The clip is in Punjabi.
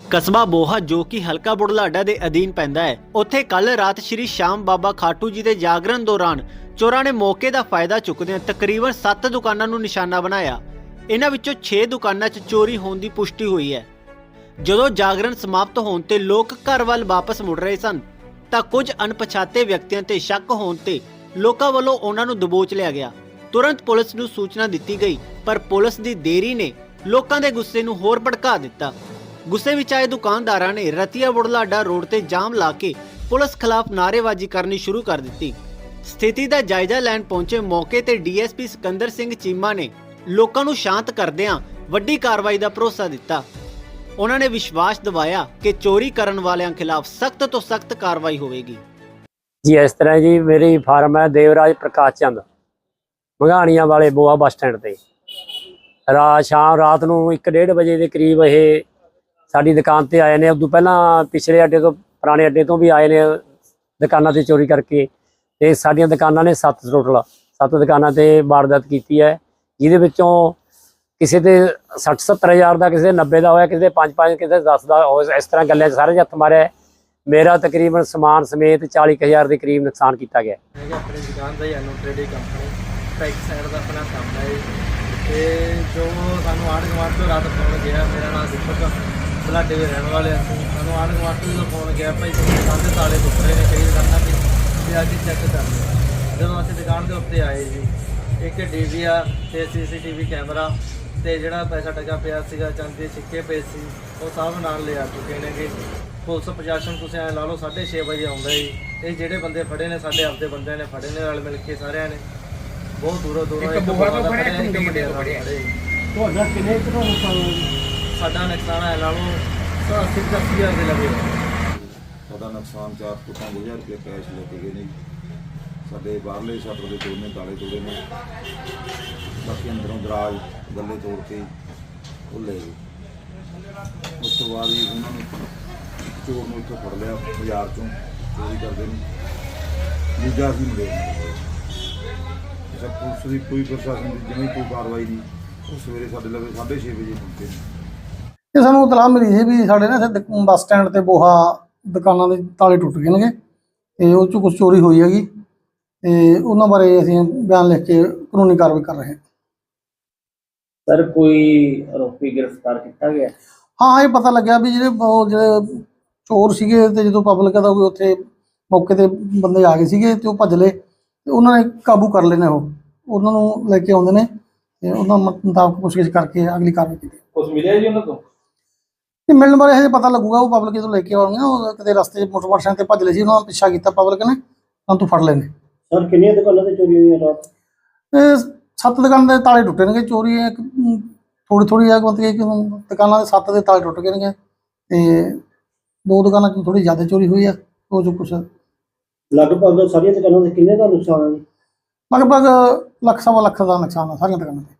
ਕਸਬਾ ਬੋਹਾ ਜੋ ਕਿ ਹਲਕਾ ਬੁਢਲਾਡਾ ਦੇ ਅਧੀਨ ਪੈਂਦਾ ਹੈ। ਉੱਥੇ ਕੱਲ ਰਾਤ ਸ਼੍ਰੀ ਸ਼ਾਮ ਬਾਬਾ ਖਾਟੂ ਜੀ ਦੇ ਜਾਗਰਣ ਦੌਰਾਨ ਚੋਰਾਂ ਨੇ ਮੌਕੇ ਦਾ ਫਾਇਦਾ ਚੁੱਕਦਿਆਂ ਤਕਰੀਬਨ 7 ਦੁਕਾਨਾਂ ਨੂੰ ਨਿਸ਼ਾਨਾ ਬਣਾਇਆ। ਇਹਨਾਂ ਵਿੱਚੋਂ 6 ਦੁਕਾਨਾਂ 'ਚ ਚੋਰੀ ਹੋਣ ਦੀ ਪੁਸ਼ਟੀ ਹੋਈ ਹੈ। ਜਦੋਂ ਜਾਗਰਣ ਸਮਾਪਤ ਹੋਣ ਤੇ ਲੋਕ ਘਰ ਵੱਲ ਵਾਪਸ ਮੁੜ ਰਹੇ ਸਨ, ਤਾਂ ਕੁਝ ਅਣਪਛਾਤੇ ਵਿਅਕਤੀਆਂ ਤੇ ਸ਼ੱਕ ਹੋਣ ਤੇ ਲੋਕਾਂ ਵੱਲੋਂ ਉਹਨਾਂ ਨੂੰ ਦਬੋਚ ਲਿਆ ਗਿਆ। ਤੁਰੰਤ ਪੁਲਿਸ ਨੂੰ ਸੂਚਨਾ ਦਿੱਤੀ ਗਈ, ਪਰ ਪੁਲਿਸ ਦੀ ਦੇਰੀ ਨੇ ਲੋਕਾਂ ਦੇ ਗੁੱਸੇ ਨੂੰ ਹੋਰ ਭੜਕਾ ਦਿੱਤਾ। ਗੁੱਸੇ ਵਿੱਚ ਆਏ ਦੁਕਾਨਦਾਰਾਂ ਨੇ ਰਤੀਆ ਬੁਢਲਾਡਾ ਰੋਡ ਤੇ ਜਾਮ ਲਾ ਕੇ ਪੁਲਿਸ ਖਿਲਾਫ ਨਾਅਰੇਬਾਜ਼ੀ ਕਰਨੀ ਸ਼ੁਰੂ ਕਰ ਦਿੱਤੀ। ਸਥਿਤੀ ਦਾ ਜਾਇਜ਼ਾ ਲੈਣ ਪਹੁੰਚੇ ਮੌਕੇ ਤੇ ਡੀਐਸਪੀ ਸਿਕੰਦਰ ਸਿੰਘ ਚੀਮਾ ਨੇ ਲੋਕਾਂ ਨੂੰ ਸ਼ਾਂਤ ਕਰਦਿਆਂ ਵੱਡੀ ਕਾਰਵਾਈ ਦਾ ਭਰੋਸਾ ਦਿੱਤਾ। ਉਹਨਾਂ ਨੇ ਵਿਸ਼ਵਾਸ ਦਿਵਾਇਆ ਕਿ ਚੋਰੀ ਕਰਨ ਵਾਲਿਆਂ ਖਿਲਾਫ ਸਖਤ ਤੋਂ ਸਖਤ ਕਾਰਵਾਈ ਹੋਵੇਗੀ। ਜੀ, ਇਸ ਤਰ੍ਹਾਂ ਜੀ, ਮੇਰੀ ਫਾਰਮ ਹੈ ਦੇਵਰਾਜ ਪ੍ਰਕਾਸ਼ ਚੰਦ, ਮੰਗਾਣੀਆਂ ਵਾਲੇ ਬੋਆ ਬੱਸ ਸਟੈਂਡ ਤੇ। ਰਾਤ ਸ਼ਾਮ ਰਾਤ ਨੂੰ 1:30 ਵਜੇ ਦੇ ਕਰੀਬ ਇਹ ਸਾਡੀ ਦੁਕਾਨ ਤੇ ਆਏ ਨੇ। ਉਦੋਂ ਪਹਿਲਾਂ ਪਿਛਲੇ ਅੱਡੇ ਤੋਂ, ਪੁਰਾਣੇ ਅੱਡੇ ਤੋਂ ਵੀ ਆਏ ਨੇ ਦੁਕਾਨਾਂ ਤੇ ਚੋਰੀ ਕਰਕੇ। ਤੇ ਸਾਡੀਆਂ ਦੁਕਾਨਾਂ ਨੇ ਸੱਤ ਟੋਟਲ, ਸੱਤ ਦੁਕਾਨਾਂ ਤੇ ਵਾਰਦਾਤ ਕੀਤੀ ਹੈ। ਜਿਹਦੇ ਵਿੱਚੋਂ ਕਿਸੇ ਦੇ 60 70 ਹਜ਼ਾਰ ਦਾ, ਕਿਸੇ ਦੇ 90 ਦਾ ਹੋਇਆ, ਕਿਸੇ ਦੇ 5 5 ਕਿਸੇ ਦੇ 10 ਦਾ ਹੋਇਆ। ਇਸ ਤਰ੍ਹਾਂ ਗੱਲਾਂ 'ਚ ਸਾਰੇ 'ਚ ਹੱਥ ਮਾਰਿਆ ਮੇਰਾ ਤਕਰੀਬਨ ਸਮਾਨ ਸਮੇਤ 40 ਕੁ ਹਜ਼ਾਰ ਦੇ ਕਰੀਬ ਨੁਕਸਾਨ ਕੀਤਾ ਗਿਆ ਹੈਗਾ ਆਪਣੀ ਦੁਕਾਨ ਦਾ ਹੀ ਟ੍ਰੇਡਿੰਗ ਕੰਪਨੀ। ਬੈਕ ਸਾਈਡ ਦਾ ਆਪਣਾ ਕੰਮ ਹੈ ਤੇ ਜੋ ਸਾਨੂੰ ਆੜ ਗਵਾਰ ਤੋਂ ਰਾਤ ਫੋਨ ਗਿਆ ਮੇਰਾ ਨਾਮ ਦੀਪਕ ਬਲਾਡੇ ਦੇ ਰਹਿਣ ਵਾਲੇ ਅਸੀਂ ਸਾਨੂੰ ਆੜ ਗਵਾਰ ਤੋਂ ਜਦੋਂ ਫੋਨ ਗਿਆ ਭਾਈ ਦੁਕਾਨ ਦੇ ਤਾਲੇ ਟੁੱਟ ਰਹੇ ਨੇ ਕਈ ਦੁਕਾਨਾਂ ਤੇ ਤੇ ਅੱਜ ਚੈੱਕ ਕਰ ਲਿਆ। ਜਦੋਂ ਅਸੀਂ ਦੁਕਾਨ ਦੇ ਉੱਤੇ ਆਏ ਜੀ ਇੱਕ ਡੀਵੀਆਰ ਤੇ ਸੀਸੀਟੀਵੀ ਕੈਮਰਾ ਤੇ ਜਿਹੜਾ ਪੈਸਾ ਟਕਾ ਪਿਆ ਸੀਗਾ ਚਾਂਦੀ ਦੇ ਸਿੱਕੇ ਪਏ ਸੀ ਉਹ ਸਭ ਨਾਲ ਲਿਆ ਚੁੱਕੇ ਨੇਗੇ। ਪੁਲਿਸ ਪ੍ਰਸ਼ਾਸਨ ਤੁਸੀਂ ਐ ਲਾ ਲਓ 6:30 ਵਜੇ ਆਉਂਦਾ ਜੀ। ਇਹ ਜਿਹੜੇ ਬੰਦੇ ਫੜੇ ਨੇ ਸਾਡੇ ਆਪਦੇ ਬੰਦਿਆਂ ਨੇ ਫੜੇ ਨੇ ਨਾਲ ਮਿਲ ਕੇ ਸਾਰਿਆਂ ਨੇ। ਬਹੁਤ ਦੂਰੋਂ ਦੂਰੋਂ ਇੱਕ ਬੋਹਾ ਤੋਂ ਫੜਿਆ ਇੱਕ ਮੁੰਡੇ ਤੋਂ ਫੜਿਆ। ਤੁਹਾਡਾ ਕਿੰਨੇ ਕਿਲੋ ਨੁਕਸਾਨ ਸਾਡਾ ਨੁਕਸਾਨ ਹੈ, ਲਾ ਲਓ 80 ਹਜ਼ਾਰ ਦੇ ਲਵੇ ਸਾਡਾ ਨੁਕਸਾਨ 4 ਤੋਂ 5000 ਰੁਪਏ ਕੈਸ਼ ਲੈ ਕੇ ਗਏ ਨੇ। ਜੀ। ਸਾਡੇ ਬਾਹਰਲੇ ਸ਼ਟਰ ਦੇ ਦੋਨੇ ਤਾਲੇ ਤੋੜੇ ਨੇ। ਬਾਕੀ ਅੰਦਰੋਂ ਦਰਾਜ ਗੱਲੇ ਤੋੜ ਕੇ ਉਹ ਲੈ ਗਏ। ਉਸ ਤੋਂ ਬਾਅਦ ਜੀ ਉਹਨਾਂ ਨੇ ਚੋਰ ਨੂੰ ਇੱਥੋਂ ਫੜ ਲਿਆ, ਬਾਜ਼ਾਰ ਚੋਂ, ਚੋਰੀ ਕਰਦੇ ਨੂੰ। ਦੂਜਾ ਸੀ ਮਿਲੇ ਅੱਛਾ, ਪੁਲਿਸ ਦੀ ਕੋਈ ਪ੍ਰਸ਼ਾਸਨ ਦੀ ਜਿਵੇਂ ਕੋਈ ਕਾਰਵਾਈ ਨਹੀਂ, ਉਹ ਸਵੇਰੇ ਸਾਡੇ ਲਵੇ 6:30 ਵਜੇ ਪਹੁੰਚੇ ਨੇ। ਇਹ ਸਾਨੂੰ ਇਤਲਾਹ ਮਿਲੀ ਸੀ ਵੀ ਸਾਡੇ ਨਾ ਇੱਥੇ ਦੁਕ- ਬੱਸ ਸਟੈਂਡ ਤੇ ਬੋਹਾ ਦੁਕਾਨਾਂ ਦੇ ਤਾਲੇ ਟੁੱਟ ਗਏ ਨੇਗੇ ਤੇ ਉਹ ਚੋਂ ਕੁਝ ਚੋਰੀ ਹੋਈ ਹੈਗੀ ਤੇ ਉਹਨਾਂ ਬਾਰੇ ਅਸੀਂ ਬਿਆਨ ਲਿਖ ਕੇ ਕਾਨੂੰਨੀ ਕਾਰਵਾਈ ਕਰ ਰਹੇ ਹਾਂ। ਸਰ ਕੋਈ ਆਰੋਪੀ ਗ੍ਰਿਫਤਾਰ ਕੀਤਾ ਗਿਆ? ਹਾਂ ਇਹ ਪਤਾ ਲੱਗਿਆ ਵੀ ਜਿਹੜੇ ਉਹ ਜਿਹੜੇ ਚੋਰ ਸੀਗੇ ਤੇ ਜਦੋਂ ਪਬਲਿਕ ਦਾ ਕੋਈ ਉੱਥੇ ਮੌਕੇ ਤੇ ਬੰਦੇ ਆ ਗਏ ਸੀਗੇ ਤੇ ਉਹ ਭੱਜ ਲਏ ਤੇ ਉਹਨਾਂ ਨੇ ਕਾਬੂ ਕਰ ਲਏ ਨੇ ਉਹ। ਉਹਨਾਂ ਨੂੰ ਲੈ ਕੇ ਆਉਂਦੇ ਨੇ ਤੇ ਉਹਨਾਂ ਮੁਤਾਬਕ ਪੁੱਛਗਿੱਛ ਕਰਕੇ ਅਗਲੀ ਕਾਰਵਾਈ ਕੀਤੀ। ਕੁਝ ਮਿਲਿਆ ਜੀ ਉਹਨਾਂ ਤੋਂ? ਤੇ ਮਿਲਣ ਬਾਰੇ ਹਜੇ ਪਤਾ ਲੱਗੂਗਾ ਉਹ ਪਬਲਿਕ ਜਦੋਂ ਲੈ ਕੇ ਆਉਣਗੇ ਉਹ ਕਿਤੇ ਰਸਤੇ 'ਚ ਮੋਟਰਸਾਈਕਲ ਤੇ ਭੱਜ ਲਏ ਸੀ ਉਹਨਾਂ ਦਾ ਪਿੱਛਾ ਕੀਤਾ ਪਬਲਿਕ ਨੇ ਤਾਂ ਤੂੰ ਫੜ ਲੈਣੇ ਸਰ ਕਿੰਨੀਆਂ ਦੁਕਾਨਾਂ ਤੇ ਚੋਰੀ ਹੋਈ ਰਾਤ? ਇਹ ਸੱਤ ਦੁਕਾਨਾਂ ਦੇ ਤਾਲੇ ਟੁੱਟੇ ਨੇਗੇ ਚੋਰੀ ਇੱਕ ਥੋੜੀ ਥੋੜੀ ਆ ਮਤਲਬ ਕਿ ਦੁਕਾਨਾਂ ਦੇ ਸੱਤ ਦੇ ਤਾਲੇ ਟੁੱਟ ਗਏ ਨੇਗੇ ਤੇ ਦੋ ਦੁਕਾਨਾਂ 'ਚ ਥੋੜੀ ਜ਼ਿਆਦਾ ਚੋਰੀ ਹੋਈ ਆ ਉਹ ਜੋ ਕੁਛ ਲਗਭਗ ਸਾਰੀਆਂ ਦੁਕਾਨਾਂ ਤੇ ਕਿੰਨੇ ਦਾ ਨੁਕਸਾਨ ਹੈ ਜੀ? ਲਗਭਗ ਲੱਖ ਸਵਾ ਲੱਖ ਦਾ ਨੁਕਸਾਨ ਆ ਸਾਰੀਆਂ ਦੁਕਾਨਾਂ ਤੇ।